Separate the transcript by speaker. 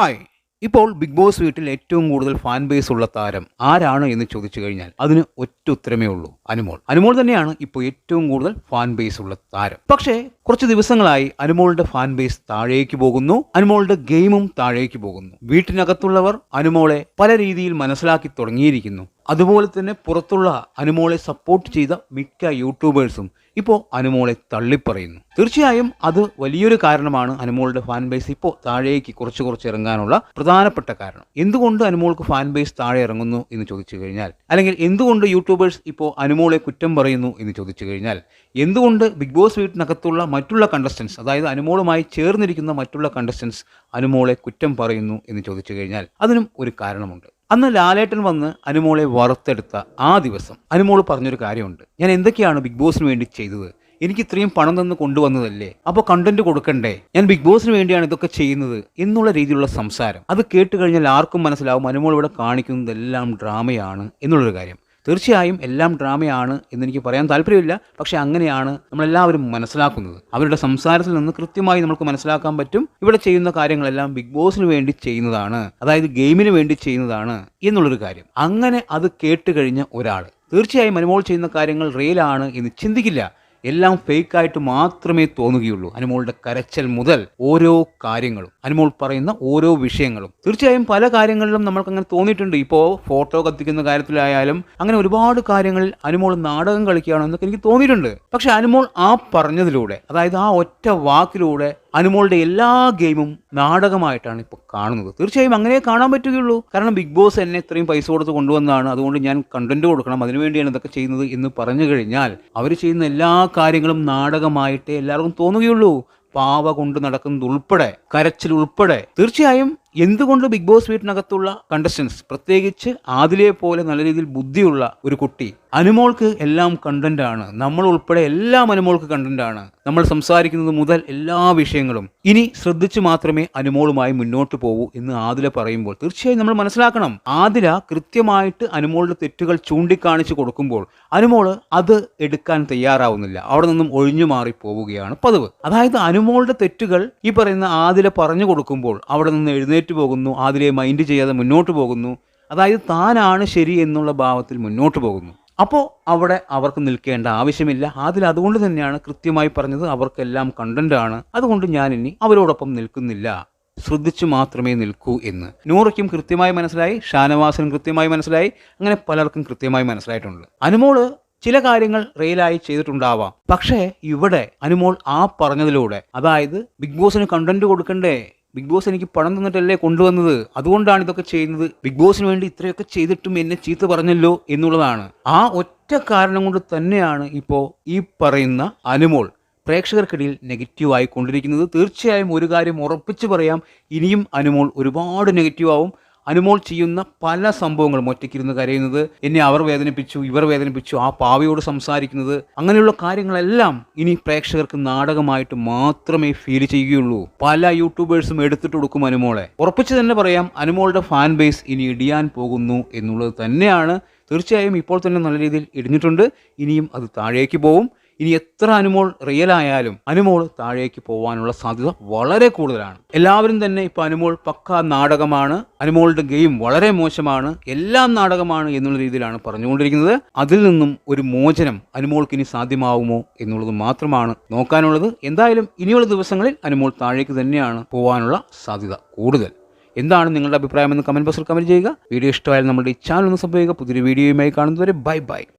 Speaker 1: Hi. ഇപ്പോൾ big boss വീട്ടിൽ ഏറ്റവും കൂടുതൽ ഫാൻ ബേസ് ഉള്ള താരം ആരാണ് എന്ന് ചോദിച്ചു കഴിഞ്ഞാൽ അതിന് ഒറ്റ ഉത്തരമേ ഉള്ളൂ. അനുമോൾ. അനുമോൾ തന്നെയാണ് ഇപ്പോൾ ഏറ്റവും കൂടുതൽ ഫാൻ ബേസ് ഉള്ള താരം. പക്ഷേ കുറച്ച് ദിവസങ്ങളായി അനുമോളുടെ ഫാൻ ബേസ് താഴേക്ക് പോകുന്നു. അനുമോളുടെ ഗെയിമും താഴേക്ക് പോകുന്നു. വീട്ടിനകത്തുള്ളവർ അനുമോളെ പല രീതിയിൽ മനസ്സിലാക്കി തുടങ്ങിയിരിക്കുന്നു. അതുപോലെ തന്നെ പുറത്തുള്ള അനുമോളെ സപ്പോർട്ട് ചെയ്ത മിക്ക യൂട്യൂബേഴ്സും ഇപ്പോൾ അനുമോളെ തള്ളിപ്പറയുന്നു. തീർച്ചയായും അത് വലിയൊരു കാരണമാണ് അനുമോളുടെ ഫാൻ ബേസ് ഇപ്പോൾ താഴേക്ക് കുറച്ച് കുറച്ച് ഇറങ്ങാനുള്ള പ്രധാനപ്പെട്ട കാരണം. എന്തുകൊണ്ട് അനുമോൾക്ക് ഫാൻ ബേസ് താഴെ ഇറങ്ങുന്നു എന്ന് ചോദിച്ചു കഴിഞ്ഞാൽ അല്ലെങ്കിൽ എന്തുകൊണ്ട് യൂട്യൂബേഴ്സ് ഇപ്പോൾ അനുമോളെ കുറ്റം പറയുന്നു എന്ന് ചോദിച്ചു കഴിഞ്ഞാൽ എന്തുകൊണ്ട് ബിഗ് ബോസ് വീട്ടിനകത്തുള്ള മറ്റുള്ള കണ്ടസ്റ്റൻസ് അതായത് അനുമോളുമായി ചേർന്നിരിക്കുന്ന മറ്റുള്ള കണ്ടസ്റ്റൻസ് അനുമോളെ കുറ്റം പറയുന്നു എന്ന് ചോദിച്ചു കഴിഞ്ഞാൽ അതിനും ഒരു കാരണമുണ്ട്. അന്ന് ലാലേട്ടൻ വന്ന് അനുമോളെ വറുത്തെടുത്ത ആ ദിവസം അനുമോൾ പറഞ്ഞൊരു കാര്യമുണ്ട്. ഞാൻ എന്തൊക്കെയാണ് ബിഗ് ബോസിന് വേണ്ടി ചെയ്തത്? എനിക്ക് ഇത്രയും പണം തന്ന് കൊണ്ടുവന്നതല്ലേ? അപ്പോൾ കണ്ടന്റ് കൊടുക്കണ്ടേ? ഞാൻ ബിഗ് ബോസിന് വേണ്ടിയാണ് ഇതൊക്കെ ചെയ്യുന്നത്? എന്നുള്ള രീതിയിലുള്ള സംസാരം. അത് കേട്ടുകഴിഞ്ഞാൽ ആർക്കും മനസ്സിലാവും അനുമോൾ ഇവിടെ കാണിക്കുന്നതെല്ലാം ഡ്രാമയാണ് എന്നുള്ളൊരു കാര്യം. തീർച്ചയായും എല്ലാം ഡ്രാമയാണ് എന്നെനിക്ക് പറയാൻ താല്പര്യമില്ല. പക്ഷെ അങ്ങനെയാണ് നമ്മളെല്ലാവരും മനസ്സിലാക്കുന്നത്. അവരുടെ സംസാരത്തിൽ നിന്ന് കൃത്യമായി നമുക്ക് മനസ്സിലാക്കാൻ പറ്റും. ഇവിടെ ചെയ്യുന്ന കാര്യങ്ങളെല്ലാം ബിഗ് ബോസിന് വേണ്ടി ചെയ്യുന്നതാണ്. അതായത് ഗെയിമിന് വേണ്ടി ചെയ്യുന്നതാണ് എന്നുള്ളൊരു കാര്യം. അങ്ങനെ അത് കേട്ട് കഴിഞ്ഞ ഒരാൾ തീർച്ചയായും അനുമോൾ ചെയ്യുന്ന കാര്യങ്ങൾ റിയലാണ് എന്ന് ചിന്തിക്കില്ല. എല്ലാം ഫേക്കായിട്ട് മാത്രമേ തോന്നുകയുള്ളൂ. അനുമോളുടെ കരച്ചൽ മുതൽ ഓരോ കാര്യങ്ങളും അനുമോൾ പറയുന്ന ഓരോ വിഷയങ്ങളും. തീർച്ചയായും പല കാര്യങ്ങളിലും നമ്മൾക്ക് അങ്ങനെ തോന്നിയിട്ടുണ്ട്. ഇപ്പോൾ ഫോട്ടോ കത്തിക്കുന്ന കാര്യത്തിലായാലും അങ്ങനെ ഒരുപാട് കാര്യങ്ങളിൽ അനുമോൾ നാടകം കളിക്കുകയാണോ എന്നൊക്കെ എനിക്ക് തോന്നിയിട്ടുണ്ട്. പക്ഷെ അനുമോൾ ആ പറഞ്ഞതിലൂടെ അതായത് ആ ഒറ്റ വാക്കിലൂടെ അനുമോളുടെ എല്ലാ ഗെയിമും നാടകമായിട്ടാണ് ഇപ്പോൾ കാണുന്നത്. തീർച്ചയായും അങ്ങനെ കാണാൻ പറ്റുകയുള്ളൂ. കാരണം ബിഗ് ബോസ് എന്നെ ഇത്രയും പൈസ കൊടുത്ത് കൊണ്ടുവന്നതാണ്. അതുകൊണ്ട് ഞാൻ കണ്ടന്റ് കൊടുക്കണം. അതിനുവേണ്ടിയാണ് ഇതൊക്കെ ചെയ്യുന്നത് എന്ന് പറഞ്ഞു കഴിഞ്ഞാൽ അവർ ചെയ്യുന്ന എല്ലാ കാര്യങ്ങളും നാടകമായിട്ടേ എല്ലാവർക്കും തോന്നുകയുള്ളൂ. പാവ കൊണ്ട് നടക്കുന്നത് ഉൾപ്പെടെ കരച്ചിൽ ഉൾപ്പെടെ തീർച്ചയായും എന്തുകൊണ്ട് ബിഗ് ബോസ് വീട്ടിനകത്തുള്ള കണ്ടസ്റ്റൻസ് പ്രത്യേകിച്ച് ആദിലെ പോലെ നല്ല രീതിയിൽ ബുദ്ധിയുള്ള ഒരു കുട്ടി അനുമോൾക്ക് എല്ലാം കണ്ടന്റാണ് നമ്മൾ ഉൾപ്പെടെ എല്ലാം അനുമോൾക്ക് കണ്ടന്റാണ് നമ്മൾ സംസാരിക്കുന്നത് മുതൽ എല്ലാ വിഷയങ്ങളും. ഇനി ശ്രദ്ധിച്ചു മാത്രമേ അനുമോളുമായി മുന്നോട്ട് പോകൂ എന്ന് ആദില പറയുമ്പോൾ തീർച്ചയായും നമ്മൾ മനസ്സിലാക്കണം. ആദില കൃത്യമായിട്ട് അനുമോളുടെ തെറ്റുകൾ ചൂണ്ടിക്കാണിച്ചു കൊടുക്കുമ്പോൾ അനുമോൾ അത് എടുക്കാൻ തയ്യാറാവുന്നില്ല. അവിടെ നിന്നും ഒഴിഞ്ഞു മാറി പോവുകയാണ് പതിവ്. അതായത് അനുമോളുടെ തെറ്റുകൾ ഈ പറയുന്ന ആദില പറഞ്ഞു കൊടുക്കുമ്പോൾ അവിടെ നിന്ന് എഴുന്നേറ്റ് പോകുന്നു ആദിലെ മൈൻഡ് ചെയ്യാതെ മുന്നോട്ട് പോകുന്നു. അതായത് താനാണ് ശരി എന്നുള്ള ഭാവത്തിൽ മുന്നോട്ട് പോകുന്നു. അപ്പോൾ അവിടെ അവർക്ക് നിൽക്കേണ്ട ആവശ്യമില്ല. അതിൽ അതുകൊണ്ട് തന്നെയാണ് കൃത്യമായി പറഞ്ഞത് അവർക്കെല്ലാം കണ്ടന്റ് ആണ്. അതുകൊണ്ട് ഞാൻ ഇനി അവരോടൊപ്പം നിൽക്കുന്നില്ല. ശ്രദ്ധിച്ചു മാത്രമേ നിൽക്കൂ എന്ന്. നൂറയ്ക്കും കൃത്യമായി മനസ്സിലായി ഷാനവാസിനും കൃത്യമായി മനസ്സിലായി അങ്ങനെ പലർക്കും കൃത്യമായി മനസ്സിലായിട്ടുണ്ട്. അനുമോൾ ചില കാര്യങ്ങൾ റിയലായി ചെയ്തിട്ടുണ്ടാവാം. പക്ഷേ ഇവിടെ അനുമോൾ ആ പറഞ്ഞതിലൂടെ അതായത് ബിഗ് ബോസിന് കണ്ടന്റ് കൊടുക്കണ്ടേ? ബിഗ് ബോസ് എനിക്ക് പണം തന്നിട്ടല്ലേ കൊണ്ടുവന്നത്? അതുകൊണ്ടാണ് ഇതൊക്കെ ചെയ്യുന്നത്. ബിഗ് ബോസിന് വേണ്ടി ഇത്രയൊക്കെ ചെയ്തിട്ടും എന്നെ ചീത്ത പറഞ്ഞല്ലോ എന്നുള്ളതാണ്. ആ ഒറ്റ കാരണം കൊണ്ട് തന്നെയാണ് ഇപ്പോൾ ഈ പറയുന്ന അനുമോൾ. പ്രേക്ഷകർക്കിടയിൽ നെഗറ്റീവ് ആയിക്കൊണ്ടിരിക്കുന്നത്. തീർച്ചയായും ഒരു കാര്യം ഉറപ്പിച്ചു പറയാം. ഇനിയും അനുമോൾ ഒരുപാട് നെഗറ്റീവ് ആവും. അനുമോൾ ചെയ്യുന്ന പല സംഭവങ്ങളും ഒറ്റയ്ക്കിരുന്ന് കരയുന്നത് എന്നെ അവർ വേദനിപ്പിച്ചു ഇവർ വേദനിപ്പിച്ചു ആ പാവയോട് സംസാരിക്കുന്നത് അങ്ങനെയുള്ള കാര്യങ്ങളെല്ലാം ഇനി പ്രേക്ഷകർക്ക് നാടകമായിട്ട് മാത്രമേ ഫീൽ ചെയ്യുകയുള്ളൂ. പല യൂട്യൂബേഴ്സും എടുത്തിട്ട് കൊടുക്കും അനുമോളെ. ഉറപ്പിച്ച് തന്നെ പറയാം അനുമോളുടെ ഫാൻ ബേസ് ഇനി ഇടിയാൻ പോകുന്നു എന്നുള്ളത് തന്നെയാണ്. തീർച്ചയായും ഇപ്പോൾ തന്നെ നല്ല രീതിയിൽ ഇടിഞ്ഞിട്ടുണ്ട്. ഇനിയും അത് താഴേക്ക് പോവും. ഇനി എത്ര അനുമോൾ റിയൽ ആയാലും അനുമോൾ താഴേക്ക് പോകാനുള്ള സാധ്യത വളരെ കൂടുതലാണ്. എല്ലാവരും തന്നെ ഇപ്പൊ അനുമോൾ പക്ക നാടകമാണ്. അനുമോളുടെ ഗെയിം വളരെ മോശമാണ്. എല്ലാം നാടകമാണ് എന്നുള്ള രീതിയിലാണ് പറഞ്ഞുകൊണ്ടിരിക്കുന്നത്. അതിൽ നിന്നും ഒരു മോചനം അനുമോൾക്ക് ഇനി സാധ്യമാവുമോ എന്നുള്ളത് മാത്രമാണ് നോക്കാനുള്ളത്. എന്തായാലും ഇനിയുള്ള ദിവസങ്ങളിൽ അനുമോൾ താഴേക്ക് തന്നെയാണ് പോകാനുള്ള സാധ്യത കൂടുതൽ. എന്താണ് നിങ്ങളുടെ അഭിപ്രായം എന്ന് കമന്റ് ബോക്സിൽ കമന്റ് ചെയ്യുക. വീഡിയോ ഇഷ്ടമായാലും നമ്മുടെ ഈ ചാനൽ ഒന്ന് സംഭവിക്കുക പുതിയൊരു വീഡിയോയുമായി കാണുന്നതുവരെ ബൈ ബൈ.